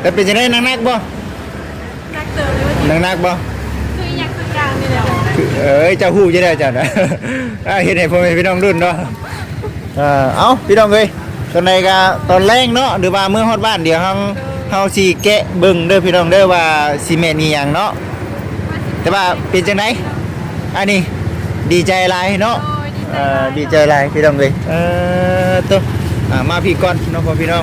แต่เป็นจะได้นักนักๆบ่นักเติมเลยว่านักนักๆบ่คืออยากคือกลางนี่แหละคือเอ้ยเจ้าฮู้จะได้เจ้าน่ะอ่าเห็นให้พ่อแม่พี่น้องรุ่นเนาะเออเอ้าพี่น้องเอ้ยตอนใดก็ตอนแรกเนาะหรือว่าเมื่อฮอดบ้านเดี๋ยวเฮาเฮาสิแกะเบิ่งเด้อพี่น้องเด้อว่าซีเมนต์อีหยังเนาะแต่ว่าเป็นจังไดอันนี้ดีใจหลายเนาะโอ้ยดีใจเอ่อดีใจหลายพี่น้องเอ้ยเออตัวอ่ามาพี่ก่อนเนาะพ่อพี่น้อง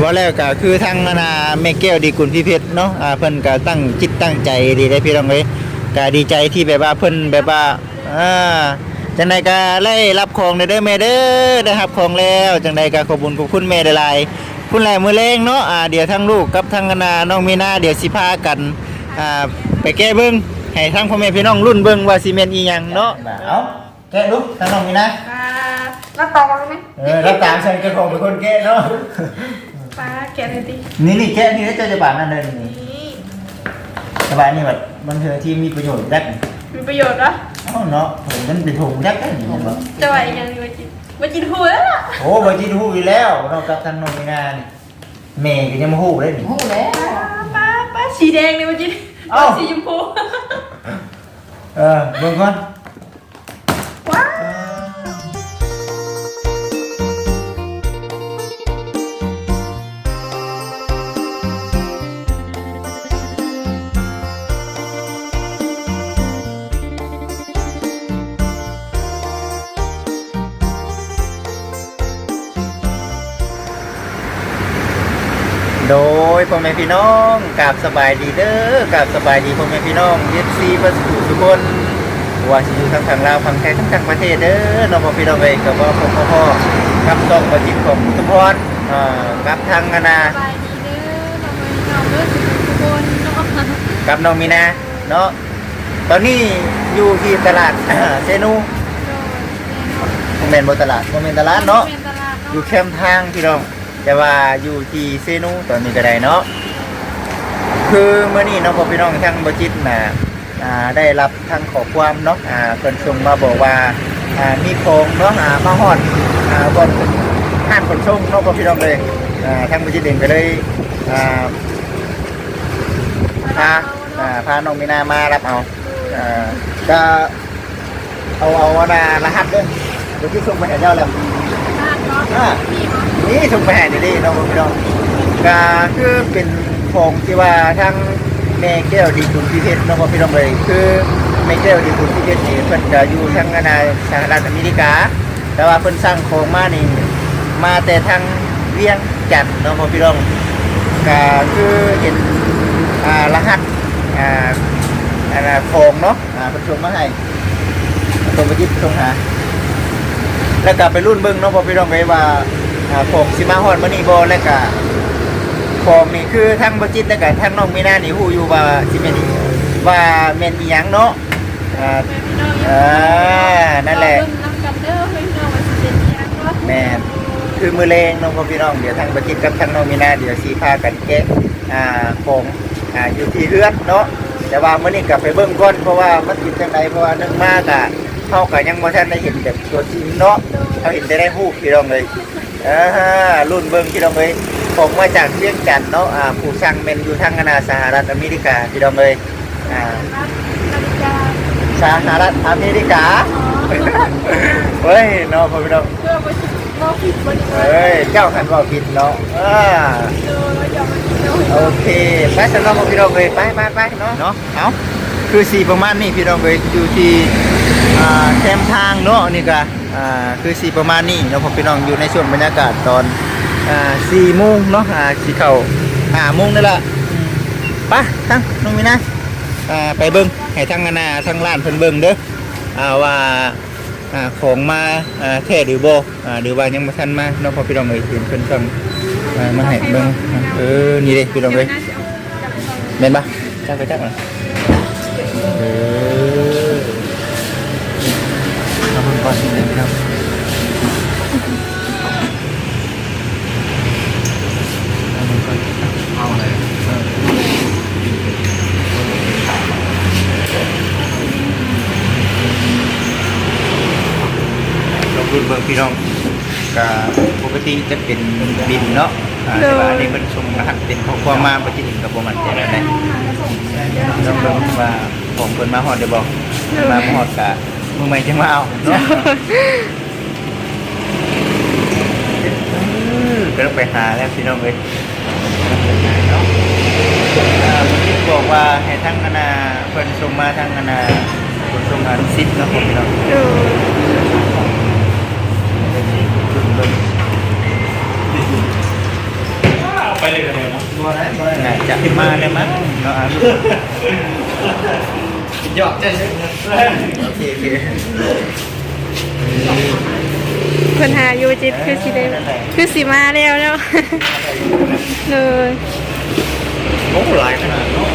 ว่าแล้วก็คือทางนานาแม่แก้วดีกุลพี่เพชรเนาะอ่าเพิ่นก็ตั้งจิตตั้งใจดีได้พี่น้องเอ้ยก็ดีใจที่แบบว่าเพิ่นแบบว่าอ่าจังใดก็ไล่รับของได้เด้อแม่เด้อได้รับของแล้วจังใดก็ขอบคุญขอบคุณแม่หลายๆคุณแลมือแรงเนาะอ่าเดี๋ยวทั้งลูกกับทั้งนาน้องมีนาเดี๋ยวสิพากันอ่าไปแก้เบิ่งให้ทั้งพ่อแม่พี่น้องรุ่นเบิ่งว่าซีเมนต์อีหยังเนาะเอ้าแกะลูกทั้งน้องมีนาป้ารับต่อกันไหมเออรับตามใส่กระของเป็นคนแกะเนาะ ป้าแกะเลยดินี่นี่แกะนี่แล้วเจ้าจะบาดนั่นเลยนี่นี่สบายนี่แบบมันคือที่มีประโยชน์แรกมีประโยชน์เหรอเอ้าเนาะผมมันเป็นถุงแรกได้นี่บ่จะว่าอีกอย่างหนึงมาจินมาจินหัวแล้วล่ะโอ้บ่จิตฮู้อยู่แล้วนอกจากทางนงมีนานี่แม่ก็ยังบ่ฮู้เลยนี่หูแล้วป้าป้าสีแดงเลยมาจินเอ้าสีชมพู เออเบิ่งก่อน โดยพ่อแม่พี่น้องกราบสบายดีเด้อกราบสบายดีพ่อแม่พี่น้อง FC บ่สู่ทุกคนว่าสิอยู่ทางทางลาวทางไทยทั้งต่างประเทศเด้อน้องพ่อพี่น้องเอ้ยก็บ่พ่อพ่อกับต้องบ่จิตของทุกพรอ่ากับทางนานาสบายดีเด้อน้องเอ้ยน้องเด้อทุกคนเนาะกับน้องมีนาเนาะตอนนี้อยู่ที่ตลาดเซนูโมเมนต์บนตลาดโมเมนต์ตลาดเนาะเป็นตลาดอยู่เนาะแคมป์ทางพี่น้อง แต่ว่าอยู่ที่เซนูตอนนี้ก็ได้เนาะคือเมื่อนี้เนาะพอพี่น้องทั้งบจิตนะอ่าได้รับทางขอความเนาะอ่าเพิ่นส่งมาบอกว่าอ่ามีโครงเนาะอ่ามาฮอดอ่าบนห้านขนส่งเนาะพอพี่น้องเลยอ่าทางบจิตเองก็เลยอ่าพาอ่าพาน้องมีนามารับเอาอ่าก็เอาเอาวานารหัสด้วยเดี๋ยวที่ส่งไปให้เจ้าแล้วลาดเนาะ อ่านี่เนาะนี่ส่งไปให้ดีๆน้องพี่น้องก็คือเป็นของที่ว่าทั้งแม่แก้วดีคุณพิเพชรน้องพี่น้องเลยคือแม่แก้วดีคุณพิเพชรนี่เพิ่นจะอยู่ทางอาสหรัฐอเมริกา แต่ว่าเพิ่นสร้างของมานี่มาแต่ทางเวียงจันทน์น้องพี่น้องก็คือเห็นอ่ารหัสอ่าอันน่ะโครงเนาะอ่าเป็นชมมาให้ตรงไปยิบตรงหา แล้วก็ไปรุ่นเบิ้งเนาะพอพี่น้องไปว่าอ่าโครงสิมาฮอดมื้อนี้บ่แล้วก็โครงนี่คือทั้งบ่จิตแล้วก็ทั้งน้องมีหน้านี่ฮู้อยู่ว่าสิแม่นอีว่าแม่นอีหยังเนาะอ่าแม่พี่น้องอ่านั่นแหละเราเบิ่งนำกันเด้อพี่น้องว่าสิเป็นยังเนาะแม่นคือมือเลงน้องพ่อพี่น้องเดี๋ยวทางบัจิตกับทางน้องมีนาเดี๋ยวสีพากันแกะอ่าของอ่าอยู่ที่เรือนเนาะแต่ว่ามื้อนี้กลับไปเบิ่งก่อนเพราะว่ามันติดจังไดเพราะว่านึงมากอะ เฮาก็ยังบ่ทันได้เห็นแบบตัวจริงเนาะเฮาเห็นแต่ได้รูปพี่น้องเลยอ่ารุ่นเบิ่งพี่น้องเลยผมมาจากเวียงจันทน์เนาะอ่าผู้สร้างแม่นอยู่ทางอาณาสหรัฐอเมริกาพี่น้องเลยอ่านาฬิกาสหรัฐอเมริกาเฮ้ยเนาะพ่อพี่น้องเพื่อไปสิบ่ผิดบ่ดีเฮ้ยเจ้าขันบอกผิดเนาะอ่าเออเราอย่ามาคิดเอาให้โอเคไปสำหรับพี่น้องเลยไปไปไปเนาะเนาะเอา คือสีประมาณนี้พี่น้องเลยอยู่ที่แคมทางเนาะนี่ก็คือสีประมาณนี้เนาะพอพี่น้องอยู่ในช่วงบรรยากาศตอนสี่โมงเนาะสีเข่าห้าโมงนี่แหละอืมไปทั้งน้องมีนะไปเบิ้งให้ทั้งนานาทั้งร้านเพิ่นเบิ้งเด้ออว่าอ่าของมาแท้หรือโบอหรือว่ายังบ่ทันมาเนาะพอพี่น้องเอ้ยเห็นเพิ่นต้องมาให้เบิ่งเออนี่เด้พี่น้องเอ้ยเมนปะจักไปจักหน่ รุ่นเบิ่งพี่น้องก็ปกติจะเป็นบินเนาะอ่าแต่ว่าอันนี้เป็นชมรหัสเป็นข้อความมาบ่จิตกับบ่มันใจแล้วได้แล้วเบิ่งว่าผมเพิ่นมาฮอดได้บ่มาบ่ฮอดกะมึงไม่จังมาเอาเนาะก็ต้องไปหาแล้วพี่น้องเอ้ยเนาะอ่าเมื่อกี้บอกว่าให้ทั้งคณะเพิ่นส่งมาทั้งคณะคนส่งงานซิปเนาะผมพี่น้อง โดย ไปเลยเลยนะน่าจะมาได้มั้งเนาะอะหยอกใจเลยโอเคโอเคเพิ่นหาอยู่จิตคือสิได้คือสิมาแล้วเนาะเลยโอ้หลายขนาดเนาะ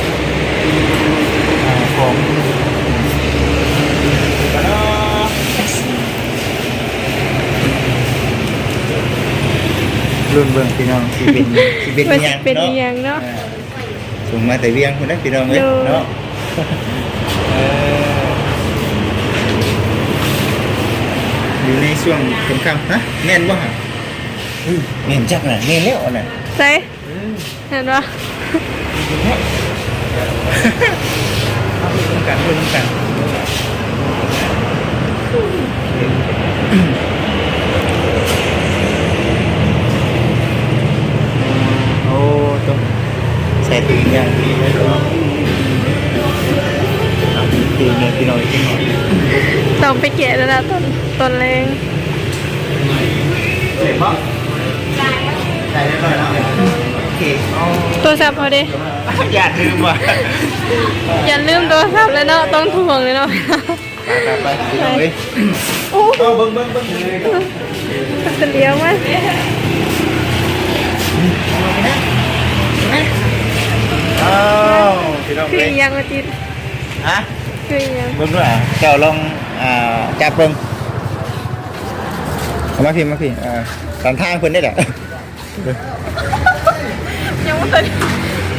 ของกันเนาะ รุ่นเบิ่งพี่น้องสิเป็นสิเป็นว่าอิหสิยังเป็นอีหเนาะยังเนาะอ่าส่งมาแต่เวียงคุณนะพี่น้องเอ้ยโดยเนาะเอ่ออยู่ในช่วงค่ำๆฮะแม่นบ่ฮะอุ้ยแม่นจักน่ะแม่นแล้วอันน่ะใช่เห็นปะเอาพูดร่วมกันพูดร่วมกัน ใส่ตีนอย่างดีเลยเนาะเอาตีนเนี่ยพี่น้อยพี่น้อยต้องไปเกะแล้วนะต้นต้นแรงเสร็จปะใส่เรียบร้อยแล้วโอเคเอาตัวซับพอดีอย่าลืมว่ะอย่าลืมตัวซับเลยเนาะต้องถ่วงเลยเนาะไปไปไปพี่น้องเอ้ยโอ้เอาเบิ้งเบิ้งเบิ้งเลยจะเลี้ยวมั้ยอ้ คือเอ้ยอีหยังมาจิตฮะคืออีหยังเบิ้งด้วยอะเจ้าลองอ่าจับเบิ้งเอามาพิมพ์มาพิมพ์อ่าตามทางเพิ่นได้แหละ ยังไม่ทัน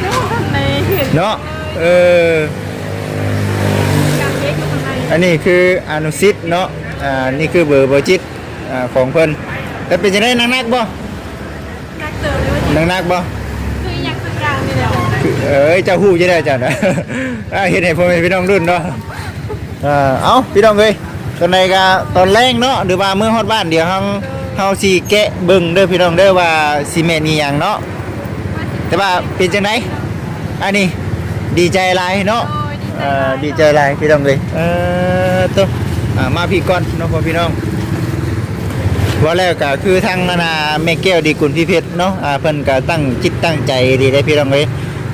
ยังไม่ทันในเห็นเนาะเออ การเล็กอยู่ข้างในอันนี้คืออนุสิตเนาะ อ่า นี่คือเบอร์เบอร์จิตอ่าของเพิ่นแต่เป็นจังได๋นักนักๆบ่นักเติมเลยว่าจิตนักนักๆบ่ เอ้ยเจ้าฮู้จะได้จ้ะนะอ่าเฮ็ดให้พ่อแม่พี่น้องรุ่นเนาะอ่าเอ้าพี่น้องเอ้ยตอนไหนก็ตอนแรกเนาะหรือว่ามื้อฮอดบ้านเดี๋ยวเฮาเฮาสิแกะเบิ่งเด้อพี่น้องเด้อว่าซีเมนต์อีหยังเนาะแต่ว่าเป็นจังไดอันนี้ดีใจหลายเนาะโอ้ยดีใจเอ่อดีใจหลายพี่น้องเอ้ยเออตัวอ่ามาพี่ก่อนเนาะพ่อพี่น้องว่าแล้วก็คือทางนานาแม่แก้วดีกุลพี่เพชรเนาะอ่าเพิ่นก็ตั้งจิตตั้งใจดีได้พี่น้องเอ้ย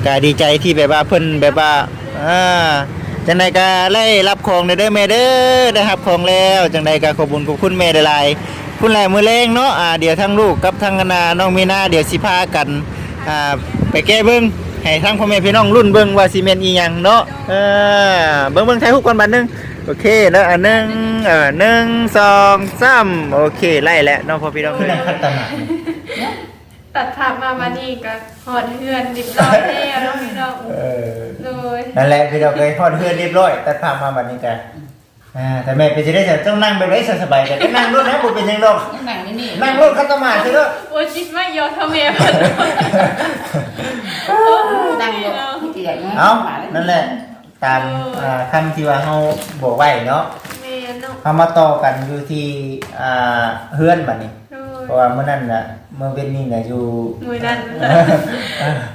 ก็ดีใจที่แบบว่าเพิ่นแบบว่าอ่าจังใดก็ได้รับของเด้อเด้อแม่เด้อได้รับของแล้วจังใดก็ขอบคุญขอบคุณแม่หลายๆคุณแลมือแรงเนาะอ่าเดี๋ยวทั้งลูกกับทั้งนาน้องมีนาเดี๋ยวสิพากันอ่าไปแก้เบิ่งให้ทั้งพ่อแม่พี่น้องรุ่นเบิ่งว่าสิแม่นอีหยังเนาะเออเบิ่งเบิ่งไทยฮุกก่อนบัดหนึงโอเคแล้วอันนึงเออหนึ่งสองสามโอเคไล่แล้วเนาะพ่อพี่น้องเอ้ยพัฒนา ตัดภาพมามานี่ก็หอดเฮือนดิบร้อยแล้วเนาะพี่น้องเออเลยนั่นแหละพี่น้องเอ้ยพอดเพื่อนเรียบร้อยตัดภาพมาบัดนี้จ้ะอ่าแต่แม่เป็นสิได้จะต้องนั่งแบบไร้สบายแต่ก็นั่งรถนะบ่เป็นหยังดอกนั่งนี่นี่นั่งรถคัตมาใช่เด้อโอ้ยจิตไม่ยอมทำเมียเพิ่นนั่งอยู่ที่ไหนเอ้านั่นแหละตามอ่าคำที่ว่าเฮาบอกไว้เนาะเมียเนาะเฮามาต่อกันอยู่ที่อ่าเฮือนบัดนี้โดย เพราะว่าเมื่อนั้นน่ะเมื่อเว้นนี่น่ะอยู่ มือนั้น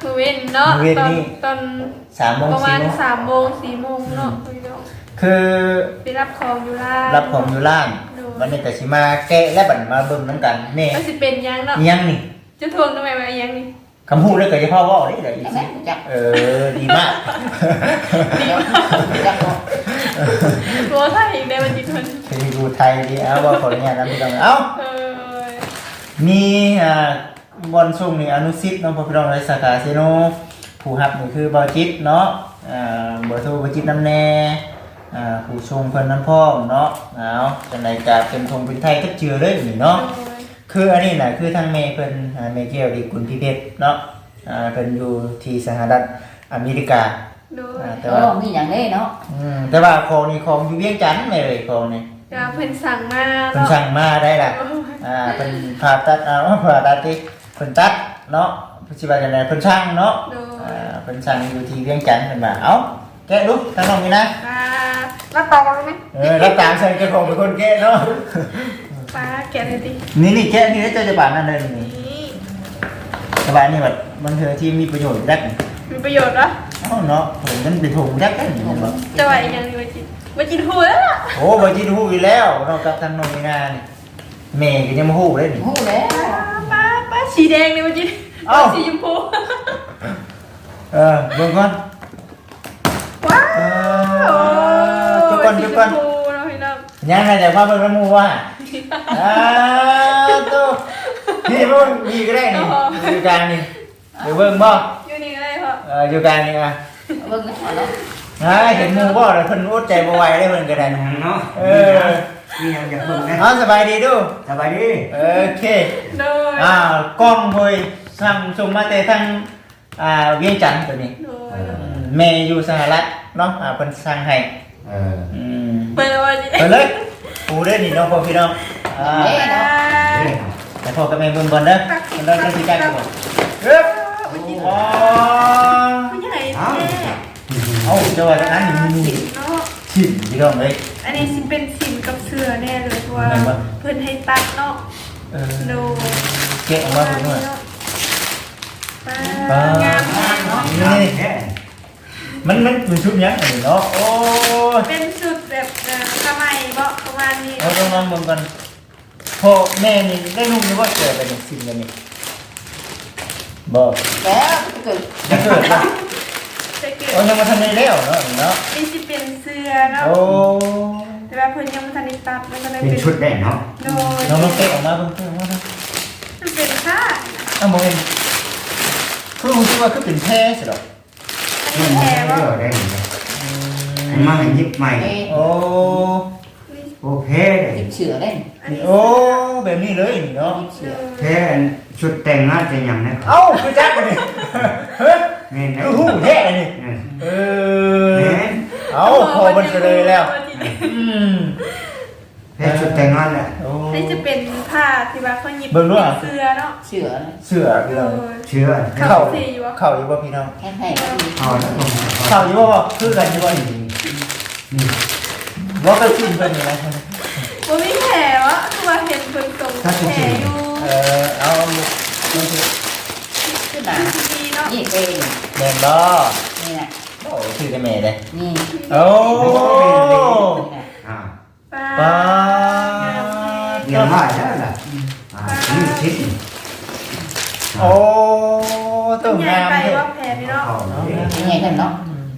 มือเว้นเนาะมื้อเว้นตอนนี่ ตอน3โมงประมาณ4โมงสามโมงสี่โมงเนาะพี่น้องคือไปรับของอยู่ล่างรับของอยู่ล่างโดยวันนี้ก็สิมาแกะและบัดมาเบิ่งนํกันแน่ก็สิเป็นยังเนาะอิหยังนี่จะทวงทำไมมายังนี่คำพูดเลยก็จะพ่อเว่าได้เลยอีกจัสิกจักเออดีมาก จักตัวไทยอีกได้วันจิตทน คือดูไทยดีเอาว่าคนเนี้ยนะพี่ต้องเอ้าเออ มีอ่าบอลช่วงนี้อนุสิตเนาะพอพี่น้องในสาขาเซโนผู้ฮับนี่คือบอจิตเนาะอ่าเบอร์โทรบอจิตน้ำแน่อ่าผู้ชงเพิ่นน้ำพ่อมเนาะเอาจังไดก็เป็นทงเป็นไทยก็เจือเลยนี่เนาะคืออันนี้น่ะคือทางเมย์เพิ่นอ่าเมเกลดีกุลพิเพชรเนาะอ่าเพิ่นอยู่ที่สหรัฐอเมริกาโดยอ่าแต่แต่ว่าว่า มีอย่างนี้เนาะอืมแต่ว่าของนี่ของอยู่เวียงจันทน์ไม่เลยของนี่จะเพิ่นสั่งมาเพิ่นเนาะสั่งมาได้ล่ะโอ้ย อ่าเพิ่นผ่าตัดเอาผ่าตัดที่เพิ่นตัดเนาะปัจจุบันกันเลยเพิ่นช่างเนาะโดยอ่าเพิ่นช่างอยู่ที่เวียงจันทน์เพิ่นมาเอ้าแกะดูทางน้องนี่นะปลาแล้วตองไหมเออแล้วตามใส่เจ้าของเป็นคนแกะเนาะปลาแกะเลยดินี่นี่แกะนี่เจ้าจะบานนั่นเลยนี่นี่สบายนี่แบบมันคือที่มีประโยชน์แรกมีประโยชน์เหรอเอ้าเนาะผมมันเป็นถุงแรกกันเห็นบ่จะว่าอีกอย่างหนึงมากินมากินหูแล้วล่ะ โอ้บ่จินฮู้อยู่แล้วนอกจากทางน้องนี่นานี่ แม่ก็ยังบ่ฮู้เลยนี่ หูแล้วปลาปลาสีแดงเลยมากินเอ้า สีชมพูเออเบิ่งก่อนว้าวเออจุกก่อนจุกก่อนสีชมพูเนาะพี่น้องยังไงแต่ว่าเบิ่งน้ำมูว่าอ่าตัวนี่เบิ่งนี่ก็ได้นี่อยู่กลางนี่เดี๋ยวเบิ่งบ่อยู่นี่ก็ได้พ่อเอออยู่กลางนี่อะเบิ่งนะแล้วอ่าเห็นหมูบ่แล้วเพิ่นอดใจบ่ไหวได้เพิ่นก็ได้เนาะเออ มีอย่างอยากเบิ่งนะอ๋อสบายดีดูสบายดีโอเคโดยอ่ากล้องเฮ้ยสั่งส่งมาแต่ทางอ่าเวียงจันทน์ตัวนี้โดยอืมแม่อยู่สหรัฐเนาะอ่าเพิ่นสั่งให้เอออืมเปิดวันนี้เปิดเลยปูเด้อนี่เนาะพ่อพี่น้องอ่าเนาะแต่พ่อกับแม่เบิ่งก่อนเด้อมันได้สิกันก่อนเอ๊บอ๋อมันใหญ่เอ้าแน่เอ้าจะว่าจังนั้นนี่เนาะ ชิมพี่น้องเอ้ยอันนี้สิเป็นสินกับเสือแน่เลยเพราะว่าไหนวะ เพิ่นให้ตัดเนาะเออโดยเกะออกมาเบิ่งหน่อยปลาปลา งามมากเนาะนี่แท้มันมันเป็นชุดยังอันนี้เนาะโอ้ยเป็นชุดแบบเอ่อสมัยเบาะประมาณนี้เอาต้องลองเบิ่งกันพ่อแม่นี่ได้นุ่มหรือว่าเกิดอะไรนี่สิ่งอันนี้บอกแล้วเกิดจะเกิดบ่จะเกิด โอ้ยังมาทันได้แล้วเนาะเนาะนี่สิเป็นเสื้อเนาะโอ้แต่ว่าเพิ่นยังบ่ทันได้ตัดมันก็เลยเป็นเป็นชุดได้เนาะโดยน้องลองเตะออกมาเบิ่งเตะออกมาเบิ่งมันเป็นผ้าอ้าวบ่เห็นคือรู้สึกว่าคือเป็นแท้สิดอกอันนี้แพรเอว่าอได้มันมาให้ยิบใหม่เอ๊ะโอ้โอเคติดเชื้อได้อันนี้โอ้แบบนี้เลยนี่เนาะติดเชื้อแท้ชุดแต่งงานจะยังนะเอ้าคือจักอันนี่เฮ้ยแม่นนะคือหูแท้อันนี่ เออ เอ แม่ อน เอ้าพอมันเลยแล้ว อืมแท้ชุดแต่งงานแหละโอ้ นี่จะเป็นผ้าที่ว่าเขาหยิบเบิ่งดูอะเสื้อเนาะเชื้อเสื้อพี่โดน้องยเชื่อเข้าเข้าสีอยู่วะเข้าอยู่บ่พี่น้องแค่ไหนก็ดีเอาแล้วผมเข้าอยู่บ่บ่คือกันอยู่บ่นี่นี่บ่ก็ขึ้นเพิ่นนี่นะบ่มีแผลวะคือว่าเห็นเพิ่นตรงแผลอยู่เออเอามันสิขึ้นหนาดีเนาะนี่เป็นแม่นบ่นี่นะ โอ้ชื่อได้แม่เด้นี่โอ้นี่นะอ่าปลาป้าเรียนว่าแล้วล่ะอ่านี่ชิดโอ้ต้ต้อองงใหญ่งามไปเด้อว่าแผลพี่เนาะเข้าเลยยังไงกันเนาะ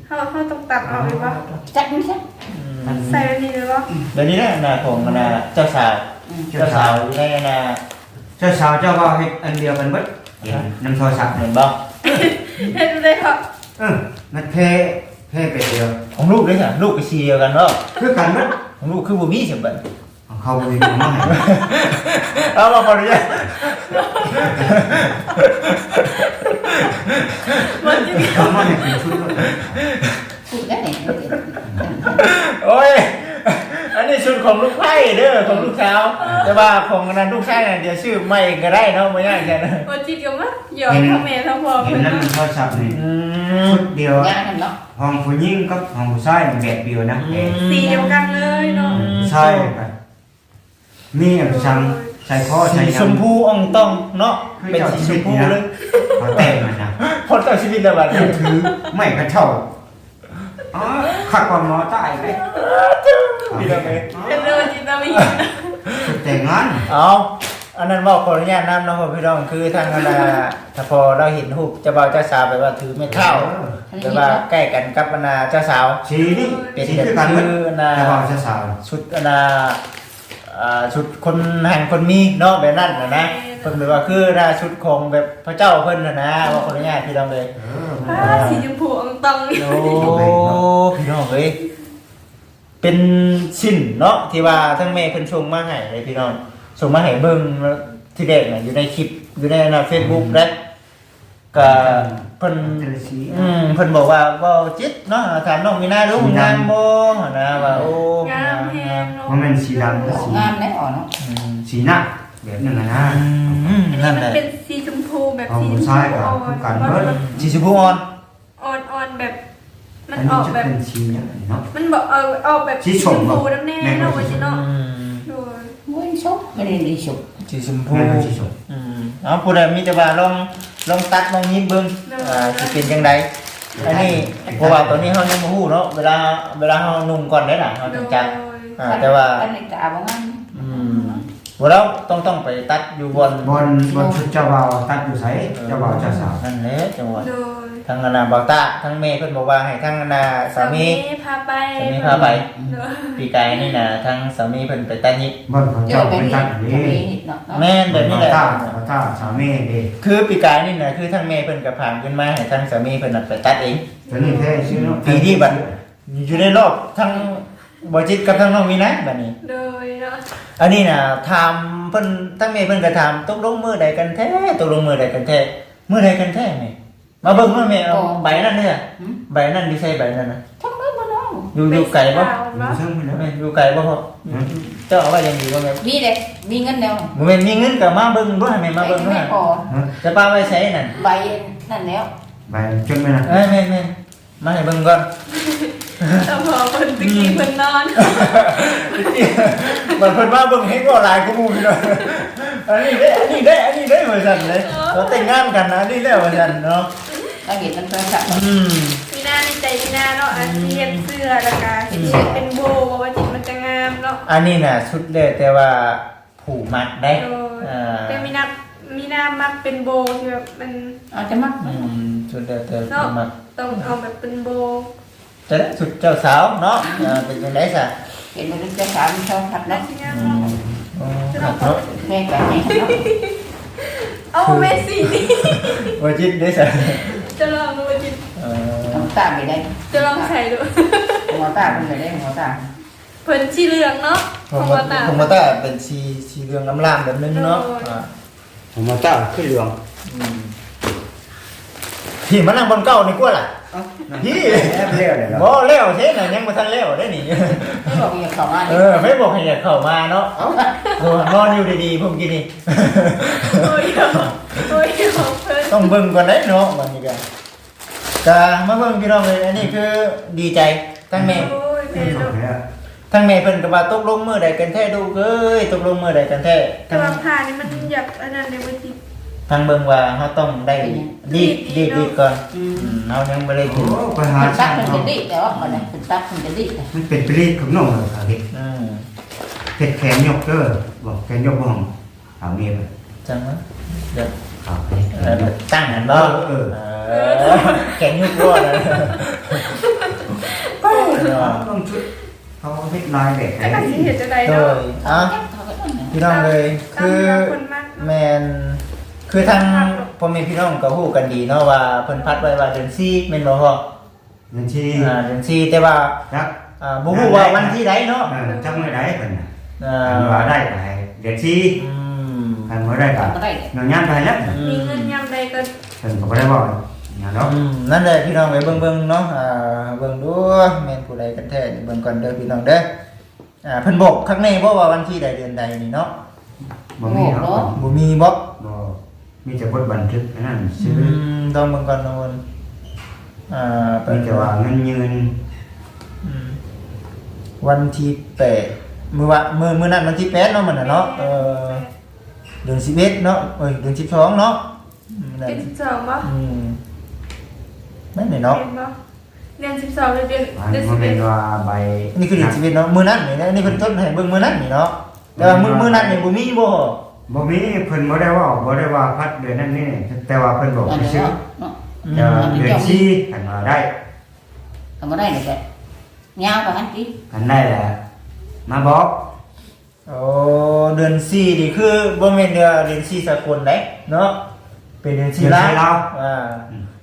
เขาเขาต้องตัดออกเลยว่าจักไม่ใช่ใส่แบบนี้เลยว่าเดี๋ยวนี้นะนาของนาเจ้าสาวเจ้าเจ้าสาสาววในนาเจ้าสาวเจ้าก็ให้อันเดียวกันเบิดน้ำโทรศัพท์เหเนี่มืยอนบ่เห็นเลยค่ะเออ มันเพ่เพ่ไปเดียวของลูกด้วยค่ะลูกก็สีเดียวกันบ่คือกันมั้ยของลูกคือบ่มีสิบัดของเขาบ่มีของมาให้เอามาขออนุญาตมันจะมีของมาให้เป็นชุดเลยพูดได้ไหนโอ้ยอั นนี้ชุดของลูกไผ่เด้อของลูกสาว แต่ว่าของนั้นลูกชายน่ะเดี๋ยวชื่อไม่ก็ได้เนาะบ่ยากแค่นั้นมันจิตกับมันหยอกทั้งแม่ทั้งพ่อเห็เพิ่นนนั้นเนาะมันโทรศัพท์นี่อืมชุดเดียวยากันเนาะห้องผู้หญิงกับห้องผู้ชายมันแบบเดียวนะเองสีเดียวกันเลยเนาะใช่ครับมีอย่างชังใส่พ่อสีใส่ชมพูอ่องต้องเนาะเป็นสีชมพูเลยเขาแต่งมันนะพอเจ้าชีวิตแล้วบัดนี้ถือไม่กระเท่าอ๋อขัดความหมอตายไป พี่น้องเอ้ยเป็นเรื่องจิตนาวิชุดแต่งงานเอาอันนั้นบอกขออนุญาตนำเนาะพ่อพี่น้องคือทางคณะถ้าพอเราเห็นรูปเจ้าบ่าวเจ้าสาวแบบว่าถือไม่เท่าแบบว่าใกล้กันกับอนาเจ้าสาวสีนี่เป็นสีแบบคือกันมั้ยคืออนาแต่ว่าจะสาวชุดอนาอ่าชุดคนหันคนมีเนาะแบบนั้นนะนะเพิ่นแบบว่าคือหน้าชุดของแบบพระเจ้าเพิ่นนะนะว่าขออนุญาตพี่น้องเลยเออผ้าสีชมพูอ่องตองนี่โอ้พี่น้องเอ้ย เป็นชิ้นเนาะที่ว่าทั้งแม่เพิ่นส่งมาให้เลยพี่น้องส่งมาให้เบิ่งที่แรกน่ะอยู่ในคลิปอยู่ในหน้า Facebook แล้วก็เพิ่นเจอสีอืมเพิ่นบอกว่าเว้าจิตเนาะถามน้องมีหน้าดูงามบ่นะว่าโอ้งามแฮงเนาะมันเป็นสีดำกับสีงามแน่อ่อนเนาะอืมสีหน้าแบบนึงอะนะอืมนั่นแหมันละเป็นสีชมพูแบบของสีผู้ชายกับผู้กันเบิดสีชมพูอ่อนอ่อนอ่อนแบบ มันอันอนี้อกจะแบบ เป็นสีอย่างนี้เนาะ มันบอกเออออกแบบสีชมพูเหรอน้ำแน่แม่นบ่เนาะว่าสิเนาะอืมโดย ม้วนชุบไม่ได้ดีชุบสีชมพูแม่นสีชม อืมเอาผู้ใดมีแต่ว่าลองลองตัดลองยิบเบิ่งอ่าสิเป็นจังไดอันนี้เพราะว่าตอนนี้เฮายังบ่ฮู้เนาะเวลาเวลาเฮานุ่งก่อนได้ล่ะเฮาโดจังยจักอ่าแต่ว่า อันนี้กาบงั้นอืมบ่แล้วต้องต้องไปตัดอยู่บนบนบนชุดเจ้าบ่าวตัดอยู่ไสเจ้าบ่าวเจ้าสาวนั่นแหละจังหวะโดย ทางอนาบาวตาทางเมย์เพิ่นบอกว่าให้ทางอนาสามีพาไปสามีพาไปโดยปีกายนี่นะทางสามีเพิ่นไปตัดยิบบนของเจอเจ้าไปเป็นนี่ตัดจะนี่มีนิดเนาะแม่นแบบนี้แหละตาตาสามีเด้คือปีกายนี่นะคือทางเมย์เพิ่นก็ผ่านขึ้นมาให้ทางสามีเพิ่นน่ะไปตัดเองตัวนี้แท้ชื่อเนาะปีที่บัดอยู่ในรอบทั้งบ่จิตกับทางน้องมีนะบัดนี้โดยเนาะอันนี้น่ะถามเพิ่นทางเมย์เพิ่นก็ถามตกลงมื้อใดกันแท้ตกลงมื้อใดกันแท้มื้อใดกันแท้แม่ มาเบิ่งว่าแม่เอาใบนั้นเด้อใบนั้นดิใช่ใบนั้นน่ะทั้งนั้นมาน้องอยู่อยู่ไกลบ่ปอยู่ซึ่งมันแม่อยู่ไกลบ่พ่อเจ้าเอาไว้ยังดีบ่แม่มีเด็กมีเงินแล้วบ่แม่นมีเงินก็มาเบิ่งด้วยให้แม่มาเบิ่งด้วไม่ยพอจะป้าไว้ใช้นั่นใบนั่นแล้วใบจนไม่นะเอ้ยแม่แม่มาให้เบิ่งก่อน แต่พอคนตะกี้เพิ่นนอนมันเพิ่นมาเบิ่งให้ก็หลายกูมูพี่น้องอันนี้ได้ อันนี้ได้ อันนี้ได้ว่าซั่นเลยเราแต่งงานกันนะอันนี้แล้วว่าซั่นเนาะ เราเห็นมันเป็นสัตว์อืม มีหน้าในใจมีหน้าเนาะอันที่เฮ็ดเสื้อแล้วก็เฮ็ดเสื้อเป็นโบว่าว่าจิตมันจะงามเนาะอันนี้น่ะชุดเลยแต่ว่าผูมัดได้โดยอ่าแต่มีหน้ามีหน้ามักเป็นโบที่แบบมันเอาจะมักอืมชุดเลยแต่เนาะผูมัดต้องเอาแบบเป็นโบจะได้ชุดเจ้าสาวเนาะอ่าเป็นจังได๋ซะเห็นมันจะสามชอบขัดได้นะสิงามอืเนาะมอ๋อครับเนาะแม่กับแม่เนาะเอาเมสซี่นี่ว่าจิตได้ซะ จะลองดูว่าจิตเออหัวตาไม่ได้จะลองใส่ดู หัวตาเป็นไม่ได้หัวตาเพิ่นสีเหลืองเนาะผขอมงว่าว่าตาผมว่าตาเป็นสีสีเหลืองน้ำลามแบบนึงเนาะโอ้ยอ่าผมมาตาขึ้นเหลืองพี่มานั่งบนเก้านี่กว่าล่ะ พี่แอบเลี้ยวเลยเหรอบ่เล้วเท่น่ะยังบ่ทันเล้วได้นี่ไม่บอกอย่าเข้ามาเออไม่บอกให้อยากเข้ามาเนาะเอ้าโดนนอนอยู่ดีๆผมกินนี่โอ้ยเดี๋ยวโอ้ยเดี๋ยวเพิ่นต้องเบิ่งก่อนได้เนาะวันนี้กันก็มาเบิ่งพี่น้องเลยอันนี้คือดีใจทั้งแม่โอ้ยขึ้แม่นสอลูงกแล้วทั้งแม่เพิ่นก็ว่าตกลงมื้อใดกันแท้ดูกเอ้ยตกลงมื้อใดกันแท้แต่ทั้งว่าผ่านี่มันอยากอันนั้นเลยว่าจิต ทั้งเบิ่งว่าเฮาต้องได้ดีดดีดดีดก่อนอืม อืมเฮายังบ่ได้กิโอ้นไปหามันตัช่ากงมันเนาะจะดีแต่ว่ามันเป็นตักมันจะดีมันเป็นปรีดของน้องเลยครับเด็กอืมเผ็ดแขนยกเด้อบอกแขนยกบ่ห้องถามเมียไปจังวะเดี๋ยวครับเออตั้งหันบ่เออเออแข็งยุบวัวเลยต้องชุดเขาเฮ็ดลายแบบแต่ก็สิเห็นจะได้โดเนาะยอะพี่น้องเลยตามคือเวลาคนมากแมน คือทางพ่อแม่พี่น้องก็ฮู้กันดีเนาะว่าเพิ่นพัดไว้ว่าเดือน4แม่นบ่พ่อบัญชีอ่าเดือน4แต่ว่าจักอ่าบ่ฮู้ว่าวันที่ใดเนาะเออจักมื้อใดเพิ่นน่ะอ่าคันว่าได้ก็ให้เดือนสี่อืม คันบ่ได้ก็ก็ได้ เงางานไปแล้วมีเงินยามใดก็เพิ่นก็บ่ได้บอกหยังดอกอืมนั่นแหละพี่น้องไปเบิ่งๆเนาะอ่าเบิ่งดูแม่นผู้ใดกันแท้นี่เบิ่งก่อนเด้อพี่น้องเด้ออ่าเพิ่นบอกข้างในบ่ว่าวันที่ใดเดือนใดนี่เนาะบ่มีเนาะบ่มีบ่บ่ มีแต่บทบันทึกอันนั้นอืซื้อมต้องเบิ่งก่อนเนาะเพิ่นอ่าเปิมีดแต่ว่าเงินยืนอืมวันที่แปดมื้อว่ามื้อมื้อนั้นวันที่แปดเนาะมันน่ะเนาะเออเดือน11เนาะเอ้ยเดือน12เนาะอืมนั่นเป็นสิบสองบ่อืมแม่นนี่เนาะเป็นบ่เดือนสิบสองเดือนเดือนอันเดือนมัสินบเป็เอ็นดว่าใบนี่คือเดือน11เนาะมื้อนั้นนี่นะนี่เพิ่นทดให้เบิ่งมื้อนั้นนี่เนาะแต่ว่ามื้อมื้อนั้นนี่บ่มีบ่ บ่มีเพิ่นบ่ได้ว่าบ่ได้ว่าพัดเดือนนั้นนี่แต่ว่าเพิ่นบอกอันนี้ซื้อเนาะแต่ว่าเดือนสี่คันว่าได้ทำมาได้เลยแกยาวกว่านั้นทีคันได้แหละมาบอกโอ้เดือน4นี่คือบ่แม่นเดือนเดือน4สากลเด้เนาะเป็นเดือนเดือน4ล้าสี่นลาวอ่า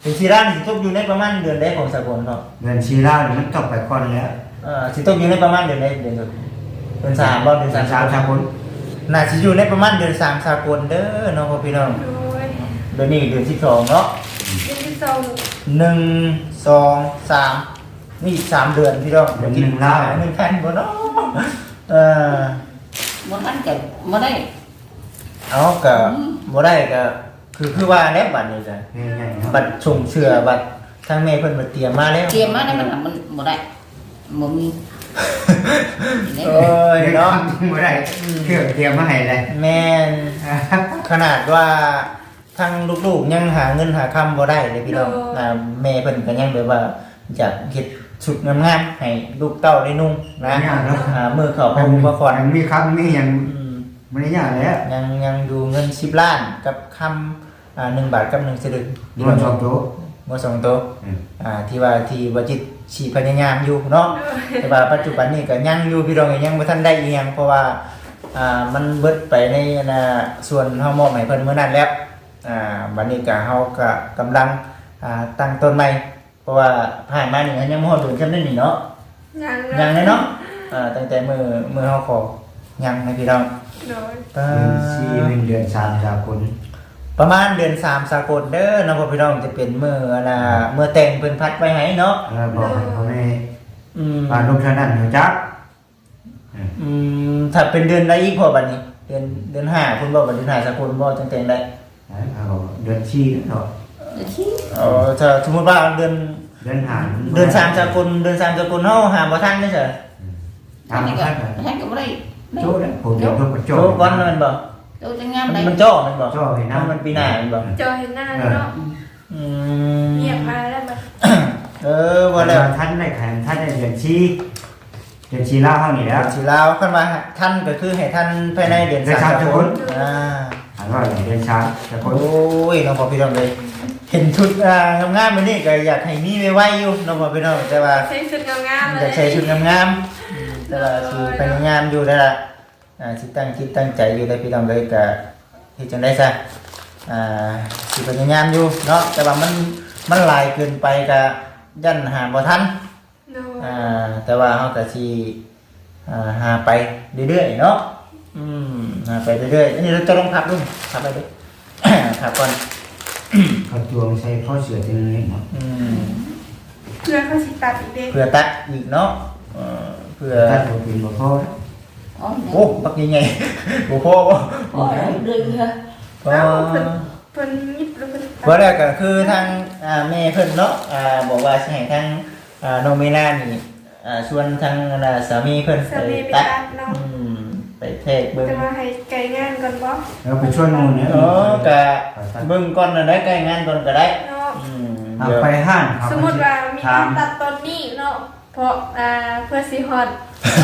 เดือน4ล้านสิตกอยู่ในประมาณเดือนใดของสากลเนาะเดือนสี่ลาวนี่มันตกไปก่อนแล้วอ่าสิตกอยู่ในประมาณเดือนใดเดือนสุดเดือนสามบ่เดือนสาสามมสามสามค นน่าสิอยู่ในประมาณเดือนสามสากลเด้อน้องพ่อพี่น้องโดยเดือนนี้เดือนที่สองเนาะเดือนสิบสองหนึ่งสองสามนี่สามเดือนพี่น้องเดือนหนึ่งลาวหนึ่งพันบ่เนาะเออมันอันจะมาได้เอาก็บ่ได้ก็คือคือว่าแล้วบัตรนี่จ้ะแม่ใหญ่เนาะบัตรชงเชื่อบัตรทางแม่เพิ่นมาเตรียมมาแล้วเตรียมมาได้มันน่ะมันบ่ได้บ่มี เอ้ยเนาะบ่ได้เครื่องเตรียมมาให้เลยแม่นขนาดว่าทางลูกๆยังหาเงินหาคำบ่ได้เลยพี่น้องอ่าแม่เพิ่นก็ยังแบบว่าอยากเฮ็ดชุดงามๆให้ลูกเต้าได้นุ่งนะอ่ามือเข้าพระอุปกรณ์มีคำมีหยังอืมบ่ได้ยากแล้วยังยังดูเงิน10ล้านกับคำอ่า1บาทกับ1สลึงรวมสองโต๊ะ บ่สองโตวอืม อ่าที่ว่าที่วจิตชีพยายามอยู่เนาะแต่ว่าปัจจุบันนี้ก็ยังอยู่พี่น้องก็ยังบ่ทันได้อีหยังเพราะว่าอ่ามันเบิดไปในนะส่วนเฮามอบให้เพิ่นมื้อนั้นแล้วอ่าบัดนี้ก็เฮาก็กำลังอ่าตั้งต้นใหม่เพราะว่าผ่านมานี่ก็ยังบ่ฮอดโดนจำได้นี่เนาะ ยังยังเลยเนาะอ่าตั้งแต่มื้อมื้อเฮาขอยังนะพี่น้องโดยอ่าเดือนสี่เป็นเดือนสามสากล ประมาณเดือนสามสากลเด้อเนาะพ่อพี่น้องจะเป็นมื้อน่ะมื้อแต่งเพิ่นพัดไว้ให้เนาะแล้วบอกให้พ่อแม่อืมปานลูกเท่านั้นอยู่จักอืมถ้าเป็นเดือนใดอีกพอบัดนี้ เดือนเดือนห้าคุณบอกว่าเดือนห้าสกุลบอกจังแต่งได้เอาเดือนสี่เนาะเดี๋ยวที่เออถ้าสมมติว่าเดือนเดือนหาเดือนสามสกุลเดือนสามสกุลเฮาหาบ่ทันได้เฉยตามนี่ก็ขั้นให้ก็บ่ได้โจ้เลยผมเดี๋ยวเพิ่งไปโจโจ้ก่อนมันบ่ โตจังงามมันได้มันจ่อมันบ่โจ้ให้น้ำมันปีหน้ามันบ่เจอเห็นหน้าเนาะอืมเงียบมาแล้วมันเออบ่วันแล้วท่านได้แข่งท่านได้เดือนชีเดือนชีล่าเท่านี้แล้วสิลาวคันว่าท่านก็คือให้ท่านภายในเดือนสามสกุลอ่าอันว่าเดือนช้าแต่คโอ้นยน้องพ่อพี่น้องเลยเห็นชุดอ่างามๆมื้อนี้ก็อยากให้มีไว้ๆอยู่น้องพ่อพี่น้องแต่ว่าใช้ชุดงามๆเลยอยากใช้ชุดงามๆแต่ว่าสิพยายามอยู่นั่นล่ะ อ่าสิตั้งคิดตั้งใจอยู่ได้พี่น้องเลยก็เฮ็ดจังได๋ซะอ่าสิพยายามอยู่เนาะแต่ว่ามันมันหลายเกินไปก็ยันหาบ่ทันโดยอ่าแต่ว่าเฮาก็สิอ่าหาไปเรื่อยๆเนาะอืมหาไปเรื่อยๆอันนี้เราจะลองพับดูพับไปดูพับก่อนเขาจวงใส่ข้อเสือจริงเลยหมดอืมเพื่อเขาสิตัดอีกเด็กเพื่อตัดอีกเนาะเอ่อเพื่อถ้าตัวเป็นบ่พอ อ๋อโอ้ปักยังไงบ่พอบ่โอ้ยเรื่องเถอะก็เพิ่นยิบแล้วเพิ่นตัดบ่ได้ก็คือทางอ่าแม่เพิ่นเนาะอ่าบอกว่าสิให้ทางอ่าน้องเมลานี่อ่าชวนทางอ่าสามีเพิ่นสามีไปตัดตัดเนาะอืมไปเทศเบิ่งจะมาให้ไกลงานก่อนบ่แล้วไปช่วยมูเนี่ยเออก็เบิ่งก่อนน่ะได้ใกล้งานก่อนก็ได้เนาะอืมเอาเดี๋ยว ไปห้างครับสมมุติว่ามีถาการมตัดตอนนี้ เนาะเพราะอ่าเพื่อสิฮอด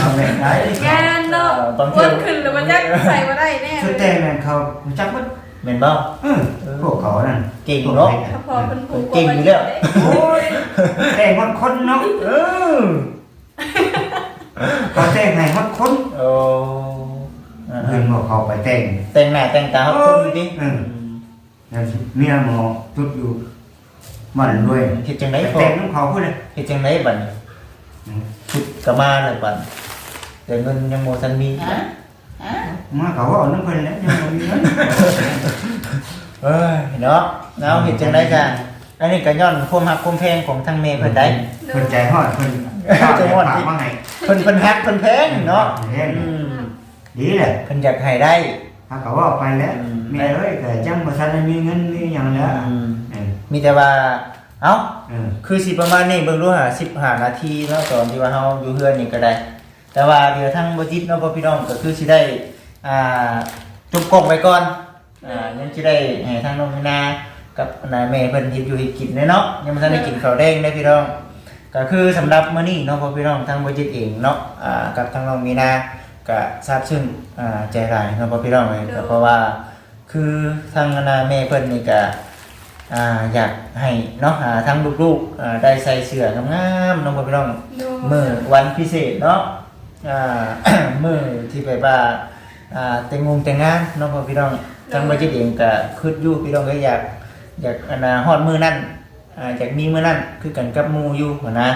เอาไปไหนงานเนาะบางวเที่ยนขึ้นหรือมันจะใส่บ่ได้แน่ชุดเลแต่ยงนั่นเขาจักว่าแม่นบ่ เออพวกเขานั่นเก่งเนาะถ้าพอเพิ่นผูกเก่งอยู่แล้วโอ้ยแต่งคนคนเนาะเออเขาแต่งให้คนคนโอ้อ่าเพิ่นบอกเขาไปแต่ง แต่งหน้าแต่งตาเขาคนดิเออ แล้วเมียหมอทุดอยู่มันรวยเฮ็ดจังได๋พอแต่งน้ำเขาพูดเลยเฮ็ดจังไดบัดนี้ ชุดก็มาแล้วบัดแต่เงินยังบ่ทันมีฮะฮะมาเขาว่าเอาน้ำเพิ่นแล้วยังบ่มีเงินเอ้ยเนาะแล้วเฮ็ดจังได๋จ้ะอันนี้ก็ย้อนความฮักความแพงของทางแม่เพิ่นได้ เพิ่นใจฮอดเพิ่นใจฮอดฝากมาให้เพิ่นเพิ่นฮักเพิ่นแพงเนาะอืมดีแหละเพิ่นอยากให้ได้ ถ้าเขาว่าไปแล้วอืม แม่เอ้ยแต่จังบ่ทันได้มีเงินมีหยังแล้วอืมเออมีแต่ว่า เอ้า เออคือสิประมาณนี้เบิ่งดูหา15นาทีเนาะตอนที่ว่าเฮาอยู่เฮือนนี่ก็ได้ แต่ว่าเดี๋ยวทางบ่จิตเนาะพ่อพี่น้องก็คือสิได้อ่าจุบกล้องไว้ก่อนอ่ายังสิได้ให้ทางน้องมีนากับนายแม่เพิ่นเฮ็ดอยู่เฮ็ดกินเนาะยังบ่ทันได้กินข้าวแดงได้พี่น้อง ก็คือสำหรับมื้อนี้เนาะพ่อพี่น้องทางบ่จิตเองเนาะอ่ากับทางน้องมีนาก็ซาบซึ้งอ่าใจหลายเนาะพ่อพี่น้องเอ้ยก็เพราะว่า คือทางนาแม่เพิ่นนี่ก็ อ่าอยากให้เนาะอ่าทั้งลูกๆอ่าได้ใส่เสื้องามๆเนาะพ่อพี่น้องโดยมื้อวันพิเศษเนาะอ่า มื้อที่แบบว่าอ่าแต่งงแต่งงานเนาะพ่อพี่น้องทางบ่จิตเองก็คิดอยู่พี่น้องก็อยากอยากอันน่ะฮอดมื้อนั้นอ่าอยากมีมื้อนั้นคือกันกับหมู่อยู่หั้นนะ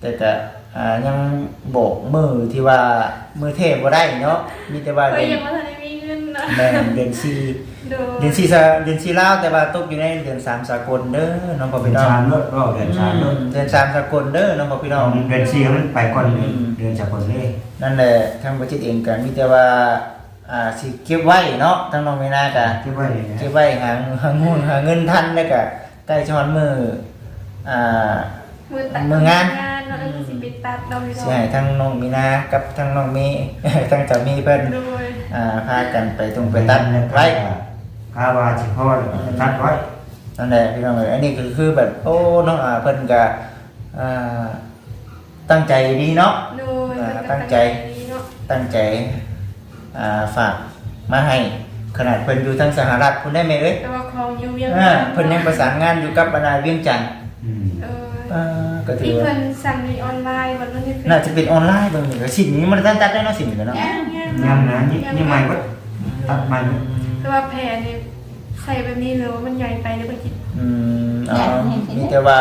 แต่ก็อ่ายังโบกมือที่ว่ามือเทพบ่ได้เนาะมีแต่ว่าเฮ้ยเดือนยังบ่ทันได้มีเงินนะ แม่นเดือนสี่โดยเดือนสี่สะเดือนสี่ลาวแต่ว่าตกอยู่ในเดือนสามสากลเด้อน้องพ่อเดือพี่นน้องชามรถรอบเดือนชามรถอืมเดือนสามสากลเด้อน้องพ่อพี่น้อง เดือนสี่มันไปก่อนเดือนเดือนจากคนเลยนั่นแหละทางประเทศเองก็มีแต่ว่าอ่าสิเก็บไว้เนาะทั้งน้องมีนาก็เก็บไว้เลยนะเก็บไว้หาหาเงินหาเงินทันแล้วก็ใกล้ชอนมืออ่า มือตัดมืองานงาน เนาะแล้วก็สิไปตัดเราพี่น้อสิงให้ทั้งน้องมีนากับทั้งน้องมี ทั้งเจ้ามีเพิ่นโดยอ่าพากันไปตรงไปตัดไว้กาวาสิพ่อตัดไว้นั่นแหละพี่น้องเอ้ยอันนี้คือคือแบบโอ้น้องอ่าเพิ่นก็อ่าตั้งใจดีเนาะโดยอ่าเพิ่นก็ตั้งใจดีเนาะตั้งใจอ่าฝากมาให้ขนาดเพิ่นอยู่ทางสหรัฐเพิ่นได้ไหมเอ้ยแต่ว่าของอยู่เวียงอ่าเพิ่นยังประสานงานอยู่กับบรรดาเวียงจันทน์อืม เอออ่า ก็ถืที่อว่าเพิ่นสั่งในออนไลน์บนนั้นที่เฟซน่าจะเป็นออนไลน์เบางอย่างสิ่งนี้มันตั้งตัดได้เนาะสิ่งนี้เนาะยังนะนี่นี่ใหม่ก็ตัดใหม่แต่ว่าแผลนี่ใส่แบบนี้เลยว่ามันใหญ่ไปเลยบ่คิดอืมเอามีแต่ว่า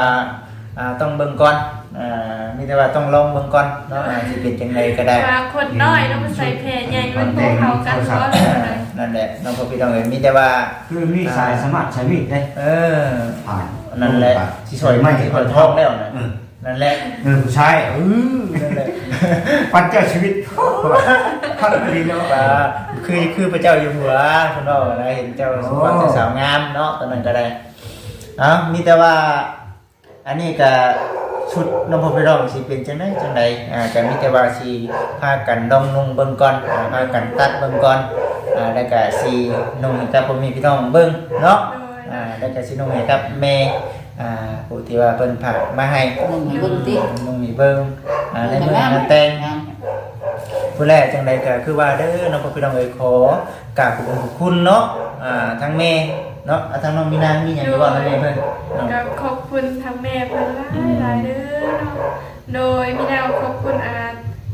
อ่าต้องเบิ่งก่อนอ่ามีแต่ว่าต้องลองเบิ่งก่อนเนาะอ่าสิเป็นจังไดก็ได้ ว่าคนน้อยแล้วมันใส่แผลใหญ่มันโตเขากันเพราะอะไรนั่นแหละน้องพ่อพี่น้องเอ้ยมีแต่ว่าคือมีสายสมัครใช้มีดได้เออผ่าน นั่นแหละสิสวยมากสิสวยท้องแล้วนะเออนั่นแหละเออผู้ชายเออนั่นแหละปัจเจ้าชีวิตพันดีเนาะว่าคือคือพระเจ้าอยู่หัวคุณพ่อนะเห็นเจ้าสมบัติเจ้าสาวงามเนาะตอนนั้นก็ได้เอ้ามีแต่ว่า อันนี้ก็ชุดน้องพ่อพี่น้องสิเป็นจังไดจังไดอ่าก็มีแต่ว่าสิพากันดองนุ่งเบิ่งก่อนอ่าพากันตัดเบิ่งก่อนอ่าแล้วก็สินุ่งให้กับพ่อแม่พี่น้องเบิ่งเนาะ อ่าแล้วก็สินุ่งให้กับแม่อ่าผู้ที่ว่าเพิ่นฝากมาให้หนึ่งให้เบิ่งตินุ่งให้เบิ่งอ่าในมื้องานแต่งงานผู้แรกจังใดก็คือว่าเด้อน้องพ่อพี่น้องเอ้ยขอกราบขอบคุณขอบคุณเนาะอ่าทั้งแม่เนาะอ่าทั้งน้องมีนางมีหยังจะบอกน้องแม่เพิ่นเนาะก็ขอบคุณทั้งแม่เพิ่นหลายหลายเด้อเนาะโดยมีแนวขอบคุณอา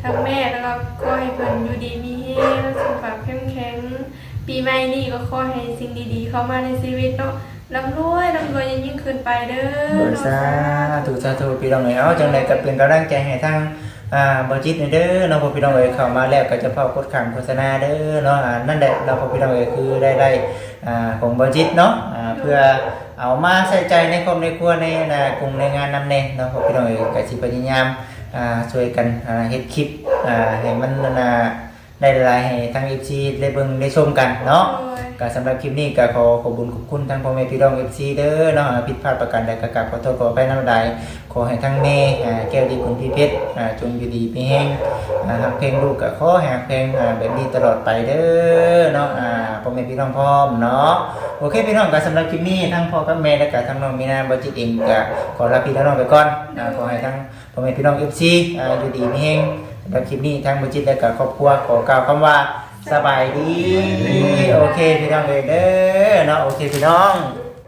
ทั้งแม่แล้วก็ขอให้เพิ่นอยู่ดีมีเฮงสุขภาพเข้มแข็ง ปีใหม่นี้ก็ขอให้สิ่งดีๆ เข้ามาในชีวิตเนาะร่ำรวยร่ำรวยยิ่งๆขึ้นไปเด้อโดยสาธุสาธุพี่น้องเอ้ยเอาจังใดก็เป็นกำลังใจให้ทั้งอ่าบ่จิตเด้อน้องพ่อพี่น้องเอ้ยเข้ามาแล้วก็จะพอกดขังโฆษณาเด้อเนาะอ่านั่นแหละน้องพ่อพี่น้องเอ้ยคือได้ได้อ่าของบ่จิตเนาะอ่าเพื่อเอามาใส่ใจในครอบในครัวในนะกลุ่มในงานนำแน่เนาะพ่อพี่น้องเอ้ยก็สิพยายามอ่าช่วยกันอ่าเฮ็ดคลิปอ่าให้มันน่ะ ได้หลายให้ทั้ง FC ได้เบิ่งได้ชมกันเนาะโดยก็สำหรับคลิปนี้ก็ขอขอบคุญขอบคุณทั้งพ่อแม่พี่น้อง FC เด้อเนาะอ่าผิดพลาดประการใดก็กราบขอโทษขออภัยน้ำใดขอให้ทั้งแม่อ่าแก้วดีคุณพี่เพชรอ่าจงอยู่ดีมีแห้งอ่าหักเพลงลูกก็ขอให้หักเพลงอ่าแบบนี้ตลอดไปเด้อเนาะอ่าพ่อแม่พี่น้องพร้อมเนาะโอเคพี่น้องก็สำหรับคลิปนี้ทั้งพ่อกับแม่และก็ทั้งน้องมีนาบจิตเองก็ขอลาพี่และน้องไปก่อนอ่าขอให้ทั้งพ่อแม่พี่น้อง FC อ่าอยู่ดีมีแห้ง สำหรับคลิปนี้ทั้งบจิตและก็ครอบครัวขอกล่าวคำว่าสบายดี โอเคพี่น้องเลยเด้อเนาะโอเคพี่น้อง